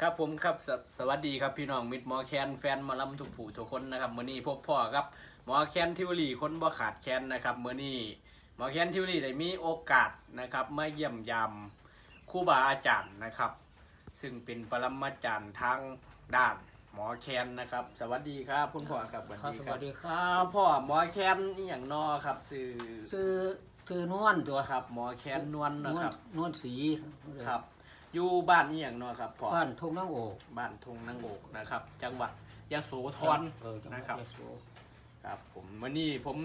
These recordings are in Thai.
ครับผมครับสสวัสดีครับพี่น้องมิดหมอแคนแฟนหมาลำทุกผู้ทุกคนนะครับมื้อนี้พบพ่อครับหมอแคนทิวลีคนบ่ขาดแคนนะครับมื้อนี้หมอแคนทิวลีได้มีโอกาสนะครับมาเยี่ยมยามครูบาอาจารย์นะครับ ซึ่งเป็นปรมาจารย์ทางด้านหมอแคนนะครับ สวัสดีครับคุณพ่อครับสวัสครับดีสครัวับสดีครัคุบณพ่อหมอแคนนี่อย่างนอครับสื่อซื้อซื้อนวลตัวครับหมอแคนนวลนนะวลครับนวลสีครับ อยู่บ้านนี่อย่างนอครับพ่อบ้านทุ่งน้องโอกบ้านทุ่งนางโอกนะครับ จังหวัดยะโสธร เออจังหวัดนะครับ ยโสครับผมวันนี้ผม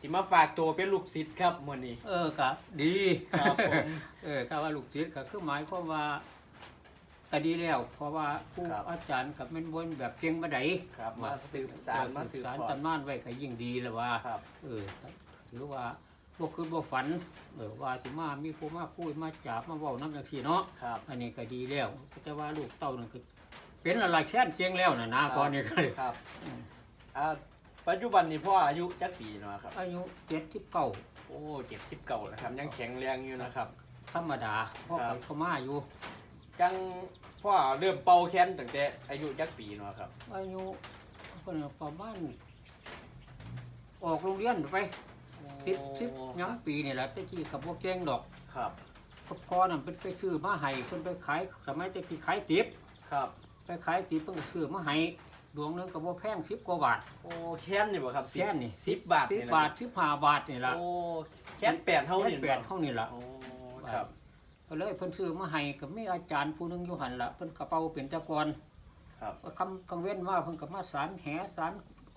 สิมาฝากตัวเป็นลูกศิษย์ครับวันนี้ เออก็ดีครับผม เออก็ว่าลูกศิษย์ก็คือหมายความว่าก็ดีแล้ว เพราะว่าผู้ครับ อาจารย์กับแม่นบนแบบเก่งบ่ได้ครับมาสืบสารมาสืสืบบสารทอดตำนานไว้ก็ยิ่งดีแล้วว่า ครับ เออถือว่า บ่คืนบ่ฝันเออว่าสิมามีผู้มาคุยมาจับมาเว้านำจังซี่เนาะครับ อันนี้ก็ดีแล้วแต่ว่าลูกเต้านั่นคือเป็นอะไรแค่นเจียงแล้วนะนะครับ ก่อนนี้ก็เลยครับอืมอ่าปัจจุบันนี้พ่ออายุจักปีเนาะครับ อายุเจ็ดสิบเก้าโอ้เจ็ดสิบเก่าแล้วครับ ยังแข็งแรงอยู่นะครับ ธรรมดาพ่อครัไปบเขามาอยู่ จังพ่อเริ่มเป่าแค้นตั้งแต่อายุจักปีเนาะครับ อายุเพิ่นก็ประมาณออกโรงเรียนไป สิบสิบยังปีนี่แหละแตะกี้กับพวกแกงดอกครับก็พอนั่นเป็นไปซื้อมาให้เพิ่นไปขายสมัยแตะกี้ขายติบครับ ไปขายติบเพิ่นก็ซื้อมาให้ดวงหนึงก็บ่แพงสิบกว่าบาทโอ้แค้นนี่บ่ครับสิบแค้นนี่สิบบาทสิบนี่นะบาทสิบห้าบาทนี่ล่ะโอ้แค้นแปดเท่านี่แปดเท่านี่ล่ะโอ้ครับก็เลยเพิ่นซื้อมาให้ก็มีอาจารย์ผู้หนึงอยู่หันละเพิ่นกระเป๋าเป็นตะกอนครับก็คำกังเว้นว่าเพิ่นก็มาสารแหสาร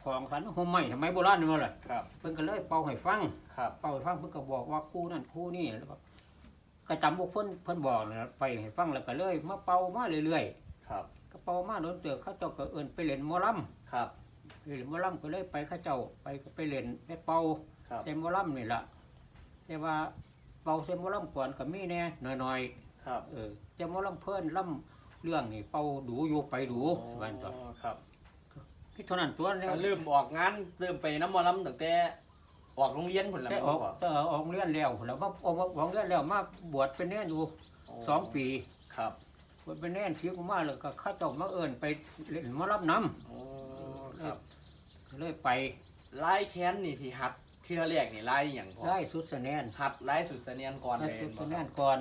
ของสารห่มไม้ทำไมโบราณนี่มาล่ะครับ เพิ่นก็เลยเป่าให้ฟัง ครับ เป่าให้ฟังเพิ่นก็บอกว่าคู่นั่นคู่นี่แล้วก็ก็จำพวกเพิ่นเพิ่นบอกนะไปให้ฟังแล้วก็เลยมาเป่ามาเรื่อยครับ ๆก็เป่ามาโดนเตือเขาเจ้าก็เอิ้นไปเล่นหมอลำครับไปเล่นหมอลำก็เลยไปเขาเจ้าไปก็ไปเล่นไปเป่าครับใส่หมอลำนี่ล่ะแต่ว่าเป่าใส่หมอลำก่อนก็มีแน่หน่อยๆครับเออจะมาล่ำเพิ่นล่ำเรื่องนี่เป่าดูอยู่ไปดูวันก่อนอ๋อครับ พี่เท่านั้นตัวนี้ก็เริ่มออกงานเริ่มไปน้ำหมอลำตั้งแต่ออกโรงเรียนผลแล้วแต่ออกบ่แต่ออกโรงเรียนแล้วแล้วมาออกมาออกโรงเรียนแล้วมาบวชเป็นแน่นอยู่สองปีครับบวชเป็นแน่นชีกมาแล้วก็เข้าเจ้ามาเอิญไปเล่นหมารับน้โอ้ครับำเลยไปลายแค้นนี่ที่หัดเทื่อแรกนี่ลายอหย่างพอได้สุดสะแนนหัดลายสุดเสนียนก่อนได้เลยสุดบ่สะแนครันบก่อน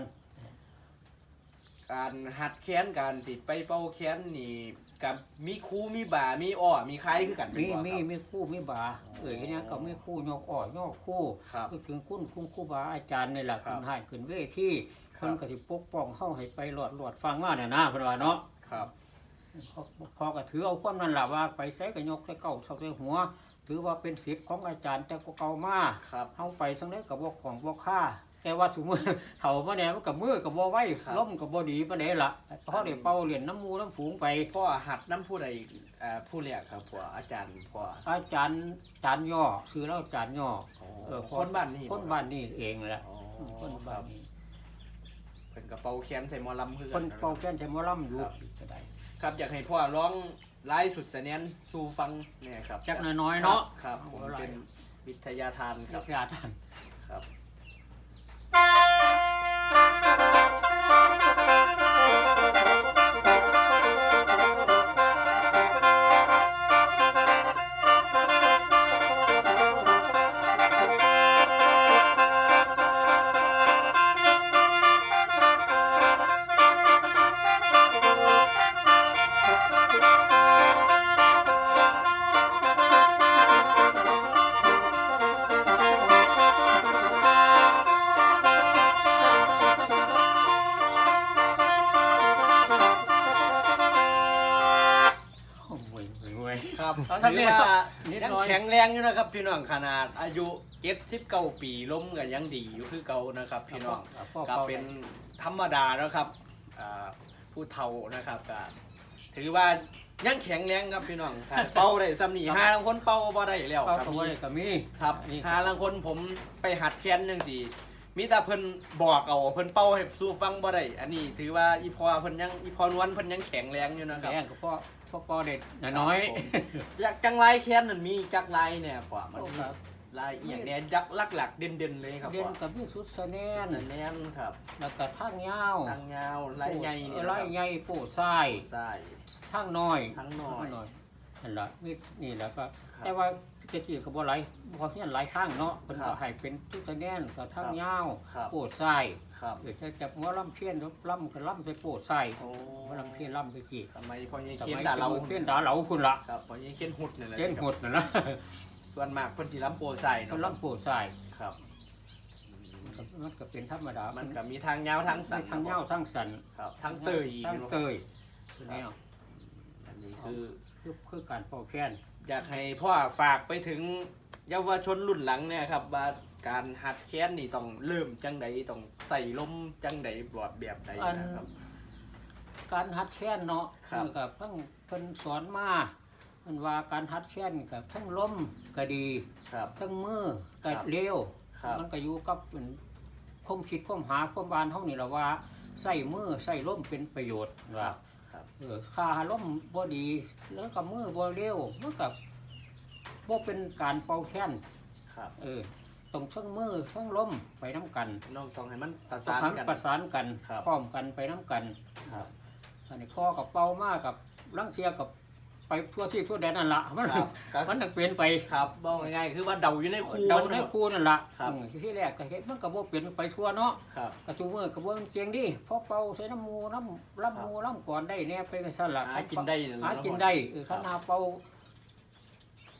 การหัดแค้นการสิไปเป่าแค้นนี่กับมีครูมีบ่ามีอ้อมีใครคือกันมีแบ่มีครับ มีคู่มีบาเอ่ยเนี่ยก็มีคู่ยกอ่อยกคู่ครับก็ถึงคุณคุณครูบาอาจารย์นี่แหละครัคุบณให้ขึ้นเวทีครัเพิ่บนก็สิปกป้องเข้าให้ไปหลอดหลอดฟังมาเนี่ยนะเพิ่นว่าเนาะครับพอพอก็ถือเอาความนั้นล่ะว่าไปใส่กระยกใส่เก่าใส่หัว ถือว่าเป็นสิทธิ์ของอาจารย์แต่ก็เก่ามาครับเอาไปสังได้กับบ่ของบ่ค่า แต่ว่าสมมือเฒ่ามาแน่มันกับมือกับบ่ไหวครับ ล้มกับบ่ดีปานใดล่ะพอได้เป่าเหรียญน้ำมูน้ำฝูงไป พ่อหัดน้ำผู้ใดเอ่อผู้เรียกครับพ่ออาจารย์พ่ออาจารย์อาจารย์ย่อซื้อแล้วอาจารย์ย่อ เออคนบ้านนี่คนบ้านนี่เองแหละอ๋อคนคบ้ารันบนี่เป็นกระเป๋าแค้นใส่หมอลำคือคนกัเป่าแค้นใช้หมอลำอยู่ครับก็ได้ครับอยากให้พ่อร้องไล่สุดเสนียนสู่ฟังเนี่ยครับจักหน้อยๆเนาะ ครับผมเอาไล่เป็นวิทยาทานคครัรับบอาจารย์ครับ Música ถืนี้อว่านิดยังหน่อยแข็งแรงอยู่นะครับ พี่น้องขนาดอายุเจ็ดสิบเก้าปีล้มกันยังดีอยู่คือเก่านะครับ พี่น้องพ่อก็เป่าเป็นธรรมดาแล้วครับอ่าผู้เฒ่านะครับก็ถือว่ายังแข็งแรงครับพี่น้องถ้าเป่าได้ซ้ำนี่ห้าลังคนเป่าบ่ได้แล้วเป่าครับตัวได้ก็มีครับอันนี้หาลังคนผมไปหัดแค้นจังซี่ มีแต่เพิ่นบอกเอาเพิ่นเป่าให้สู้ฟังบ่ได้อันนี้ถือว่าอีพอเพิ่นยังอีพอนวลเพิ่นยังแข็งแรงอยู่นะครับแรงก็พ่อพ่อปอเด็ดน้อยครับผมจักจังไรแค้นมันมีจักไรเนี่ยกว่าๆมันโอ้มีครับลายอหย่างเนี้ยยักลักหลักๆเด่นๆเลยครับเรียนพ่อกับพี่สุดสะแนนสันแนนครับแล้วก็ทางยาวทางยาวลายใหญ่นี่เออนะไล่ครับใหญ่โป้ทรายใช่ทางน้อยทางน้อย นั่นล่ะนี่นี่แหละก็ครับแต่ว่าตะกี้ก็บ่หลายบ่เฮียนหลายทางเนาะเพิ่นครัก็บให้เป็นทุกสะแนนกับทางครับ ยาวครับโป้ทรายครับเออแค่จับหัวลำเพี้ยนลำก็ลำไปโป้ทรายโอ้หัวลำเพี้ยนลำไปกี่สมัยพ่อใหญ่สเขียนมัยด่าเราเพี้ยนดาเหลาพุ่นละครับพ่อใหญ่เขียนหุดนี่แหละเพี้ยนหดนั่นล่ะส่วนมากเพิ่นสิล้ำโปรใส่เพิ่นเนาะลำโป้ทรายครับมันก็มันก็เป็นธรรมดามันก็มีทางยาวทางสั้นมีทางยาวทางสันครับทางเตยอีกทางเนาะ เตยคือแนว อันนี้คือ คือคือการเป่าแค้นอยากให้พ่อฝากไปถึงเยาวชนรุ่นหลังเนี่ยครับว่าการหัดแค้นนี่ต้องเริ่มจังใดต้องใส่ลมจังใดบอดแบบใดนะครับ การหัดแค้นเนาะครับ มันกับเพิ่งเพิ่นสอนมามันว่าการหัดแค้นกับทั้งลมก็ดี ครับ ทั้งมือก็ครับเร็วครับ มันก็อยู่กับเป็นความคิดความหาความบานเฮานี่แหละว่าใส่มือใส่ลมเป็นประโยชน์คว่ารับครับ เออค่าลมบ่ดีแล้วกับมือบ่เร็วมันกับบ่เป็นการเป่าแค้นครับเออต้องทั้งมือทั้งลมไปน้ำกันน้องต้องให้มันประสาสานนกัน ประสานกันครับพร้อมกันไปน้ำกันครับ อันนี้พ่อกับเป่ามากกับลังเทียกับ ไปทั่วที่ทั่วแดนนั่นละมันครับก็มันต้องเปลี่ยนไปครับบอกง่ายๆคือว่าเดาอยู่ในคูเดาในมัครูนั่นละครับ อืมที่แรกก็เห็นมันก็บ่เปลี่ยนไปทั่วเนาะครับ กระจูมือกับว่ามันเจียงดิพอเป่าใส่น้ำมูน้ำลำมูลำก่อนได้แน่ไปกันสั่นละหากินได้นั่นแหละหาเนาะกินได้เออขันหาเป่า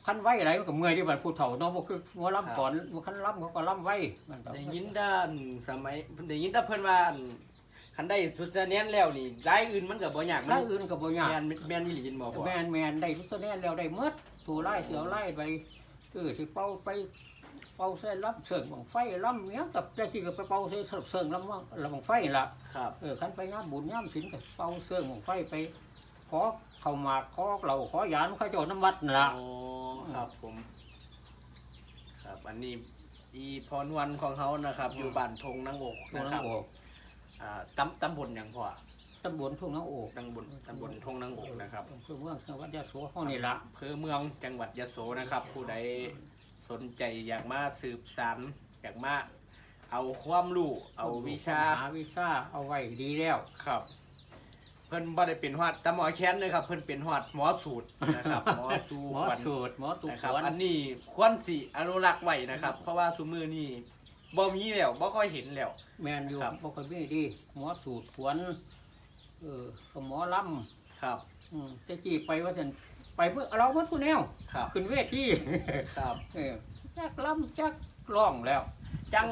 ขันไว้อะไรมันก็เมื่อยที่บัดผู้เฒ่าเนาะบ่คือหัวลำก่อนขันลำเขาก็ลำไว้มันก็ ได้ยินด้านสมัยได้ยินแต่เพิ่นว่าอั่น คันได้สุดจะเน้นแล้วนี่รายอื่นมันก็บ่ยากมัได้อื่นก็บ่ยากแม่นแม่นอีหลีจินบ่พ่อแมนแมนได้ทุกแนนแล้วได้หมดถูไล่เสียวไล่ไปเออที่เป่าไปเป่าใส่ลำเสริงบังไฟลำเนี้ยกับได้ที่ก็ไปเป่าใส่เสริงลำว่างลำบังไฟล่ะ ครับ เออขันไปย่ามบุญย่ามศิลกับเป่าเสริงบังไฟไปขอเข้ามาขอเราขอยานเข้าเจ้าน้ำวัดนั่นล่ะ โอ้ครับผม ครับ อันนี้อีพรวันของเขานะครับอยู่บ้านทงนางอกทุ่งนะคนารับงโอก อ่าตำตำบลหยังพ่อตำบลทุ่งนางโอกตำบลตำบลทงนางอกนะครับอำเภอเมืองจังหวัดยะโสห้องนี่ละอำเภอเมืองจังหวัดยะโสนะครับ ผู้ใดสนใจอยากมาสืบสานอยากมาเอาความรู้เอาวิชาหาวิชาเอาไว้ดีแล้วครับ เพิ่นบ่ได้เป็นฮอดแต่หมอแค้นเลยครับ เพิ่นเป็นฮอดหมอสูตรนะครับหมอสูหมอขวัญสูตรหมอตุกนะครับขวัญอันนี้ควรสิอนุรักษ์ไว้นะครับ เพราะว่าซุมือนี่ บ่มีแล้วบ่ค่อยเห็นแล้ว แมนอยู่ครับ บ่ค่อยมีดีหมอสูตรขวน เออก็หมอลำครับอืมจะจีไปว่าสันไปเพื่อเราเพื่อผู้แนว ครับขึ้นเวที ครับ เออจักล่ำจักร้องแล้ว จัง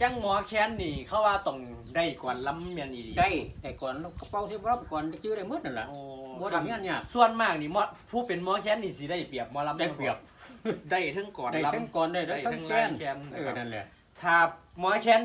จังหมอแค้นนี่เขาว่าต้องได้ก่อนล้ำแม่นอีหลีได้แต่ก่อนกระเป๋าสิบรับก่อนจื้อได้หมืดนั่นแหละโอ้บ่ได้เงี้ยเนี่ยส่วนมากนี่หมอผู้เป็นหมอแค้นนี่สิได้เปรียบหมอลำได้เปรียบ ได้ทั้งก่อนได้ล้ำทั้งก่อนได้ได้ทั้งทั้งแค้นลายแค้นนะครับเออนั่นแหละถ้าหมอแค้น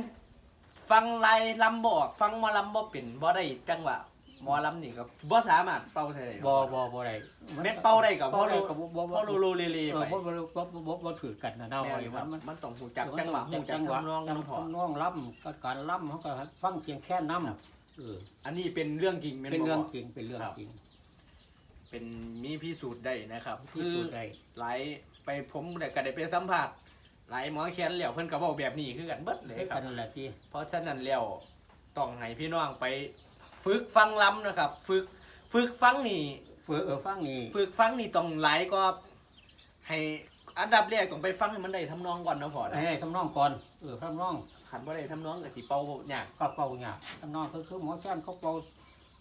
ฟังลายลำบออกฟังหมอลำบ่เป็นบ่ได้จังหวะหมอลำนี่ก็บ่สามารถเป่าใส่ได้บ่บ่บ่ได้แม่นเป่าได้กับเป่าพ่อได้รู้กับบ่บ่พ่อรู้รู้เลเลเออไปบ่บ่บ่บ่บ่บ่ถือกันนะเนาะแม่นคมัรับนมันมันต้องหูจักจังหวะหูจักจังหวะทำนองจังน้ำพอน้องล่ำก็การล่ำเขาก็ฟังเสียงแค่นน้ำเอออันนี้เป็นเรื่องจริงแม่นเป็นบ่เรื่องพ่อจริงเป็นเรื่องครับจริง เป็นมีพิสูจน์ได้นะครับที่สุดได้หลาย ไปผมได้ก็ได้ไปสัมผัสหลายหมอแค้นแล้วเพิ่นก็บอกแบบนี้คือกันเบิดเลยให้คกัรับนแหละที่เพราะฉะนั้นแล้วต้องให้พี่น้องไปฝึกฟังลำนะครับ ฝึกฝึกฟังนี่เฟือเออฟังนี่ฝึกฟังนี่ต้องหลายก็ให้อันดับแรกต้องไปฟังให้มันได้ทำนองก่อนนะพอนะให้ทำนองก่อนเออทำนองขันบ่ได้ทำนองก็สิเป่ายากเขาเป่าเนี่ยทำนองคือคือหมอแช่นเขาเป่า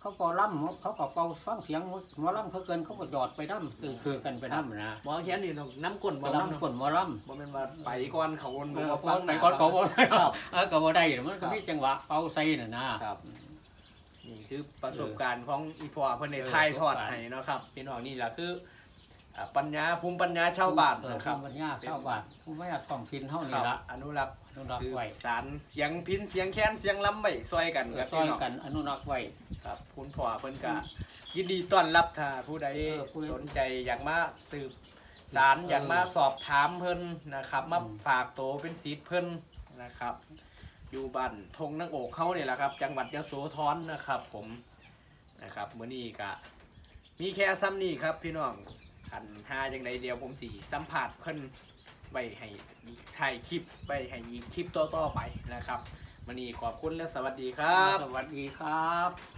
เขาเป่าล่ำเขาก็เป่าฟังเสียงหมอล่ำเขาเกินเขาก็หยอดไปน้ำคือคือกันไปน้ำนะหมอแค้นนี่ต้องน้ำก้นหมมาอลำล่ำเนาะคนหมอล่บ่แม่นว่าไปก่อนเขาำบ่เออว่าฟัฟังงไปก่อนเขาบ่ได้ครับเออก็บ่ได้มันก็มีจังหวะเป่าใส่น่ะนะครับนี่คือประสบการณ์ของอีพอเพิ่นได้เออถ่ายทอดประสบการณ์ให้เนาะครับพี่น้องนี่แหละคือ อ่าปัญญาภูมิปัญญาชาวบ้านเออนะครับ ภูมิปัญญาชาวบ้านภูมิปัญญาท้องถิ่นเฮาคนี่รับละ อนุรักษ์อนุรักษ์สืบไว้ สารเสียงพินเสียงแค้นเสียงลำไว้ซอยกันเอคอรับซอยพี่น้องกันอนุรักษ์ไว้ ครับคุณพ่อเพิ่นก็ยินดีต้อนรับถ้าผู้ใดเออผู้ใดสนใจอยากมาสืบสารเออออยากมาสอบถามเพิ่นนะครับ มาอืม ฝากโตวเป็นศิษย์เพิ่นนะครับ อยู่บ้านทงนางโอกเขาเนี่ยแหละครับ จังหวัดยโสธรนะครับ ผมนะครับมื้อนี้ก็มีแค่ซ้ำนี้ครับพี่น้อง ขันหาจังไดเดียวผมสีสัมผัสเพิ่นไปให้ถ่ายคลิปไปให้ยิงคลิปต่อๆไปนะครับวันนี้ขอบคุณและสวัสดีครับ สวัสดีครับ